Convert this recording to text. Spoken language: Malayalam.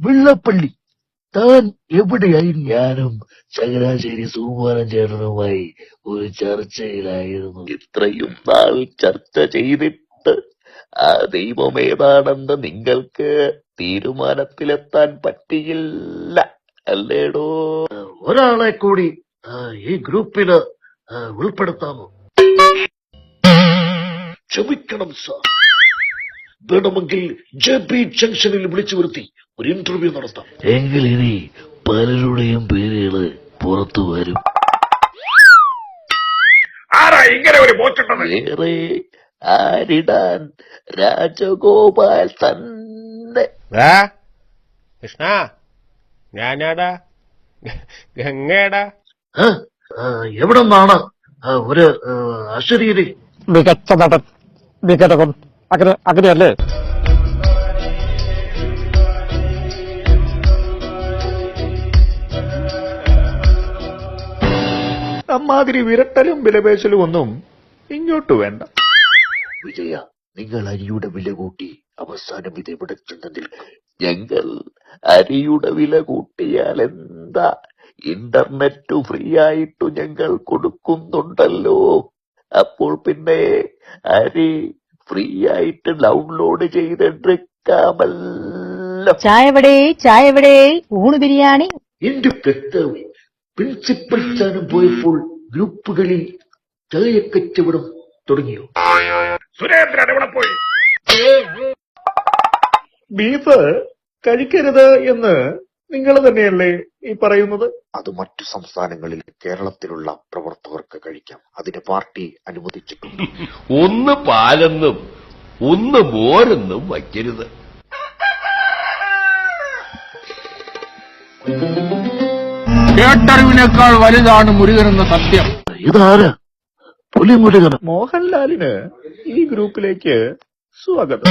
വെള്ളപ്പള്ളി. താൻ എവിടെയായി ഞാനും ചങ്ങനാശ്ശേരി സുകുമാരൻ ചേട്ടനുമായി ഒരു ചർച്ചയിലായിരുന്നു. ഇത്രയും നാൾ ചർച്ച ചെയ്തിട്ട് ആ ദൈവം ഏതാണെന്ന് നിങ്ങൾക്ക് തീരുമാനത്തിലെത്താൻ പറ്റിയില്ല അല്ലേടോ? ഒരാളെ കൂടി ഈ ഗ്രൂപ്പിൽ ഉൾപ്പെടുത്താമോ? ക്ഷമിക്കണം സാർ. വേണമെങ്കിൽ ജെ പി ജംഗ്ഷനിൽ വിളിച്ചു വരുത്തി. ഒരു ഇന്റർവ്യൂ നടത്താം. എങ്കിൽ ഇനി പലരുടെയും പേരുകൾ പുറത്തു വരും. ആരാ ഇങ്ങനെ ഒരു പോച്ചിട്ടത് വേറെ ആരിടാൻ രാജഗോപാൽ തന്നെ. ദാ, കൃഷ്ണ ഞാനാടാ? ഗംഗേടാ? ആ, ആ, എവിടെ നിന്നാണ്? ആ, ഒരു ആ, അശരീരി മികച്ച നടൻ വികടകൻ അങ്ങനെ അങ്ങനെയല്ലേ? അമ്മാതിരി വിരട്ടലും വിലപേശലും ഒന്നും ഇങ്ങോട്ട് വേണ്ട. വിജയ നിങ്ങൾ അരിയുടെ വില കൂട്ടി അവസാനം ഇത് ഇവിടെ ചെന്നതിൽ ഞങ്ങൾ അരിയുടെ വില കൂട്ടിയാൽ എന്താ? ഇന്റർനെറ്റ് ഫ്രീ ആയിട്ട് ഞങ്ങൾ കൊടുക്കുന്നുണ്ടല്ലോ. അപ്പോൾ പിന്നെ അരി ഫ്രീ ആയിട്ട് ഡൗൺലോഡ് ചെയ്തെടുക്കാമല്ലോ. ചായ എവിടെ ചായ എവിടെ ഊണ് ബിരിയാണി. എന്റെ കർത്താവ് പ്രിൻസിപ്പൽ സ്ഥാനം പോയപ്പോൾ ഗ്രൂപ്പുകളിൽ ചായക്കച്ചവടം തുടങ്ങിയോ? സുരേന്ദ്രൻ എവിടെ പോയി? ബീഫ് കഴിക്കരുത് എന്ന് നിങ്ങൾ തന്നെയല്ലേ ഈ പറയുന്നത്? അത് മറ്റു സംസ്ഥാനങ്ങളിൽ കേരളത്തിലുള്ള പ്രവർത്തകർക്ക് കഴിക്കാം. അതിന് പാർട്ടി അനുവദിച്ചിട്ടുണ്ട്. ഒന്ന് പാലെന്നും ഒന്ന് മോരെന്നും വയ്ക്കരുത്. കേട്ടറിവിനേക്കാൾ വലുതാണ് മുരുകൻ എന്ന സത്യം. ഇതാരാ? പുലിമുരുകൻ മോഹൻലാലിന് ഈ ഗ്രൂപ്പിലേക്ക് സ്വാഗതം.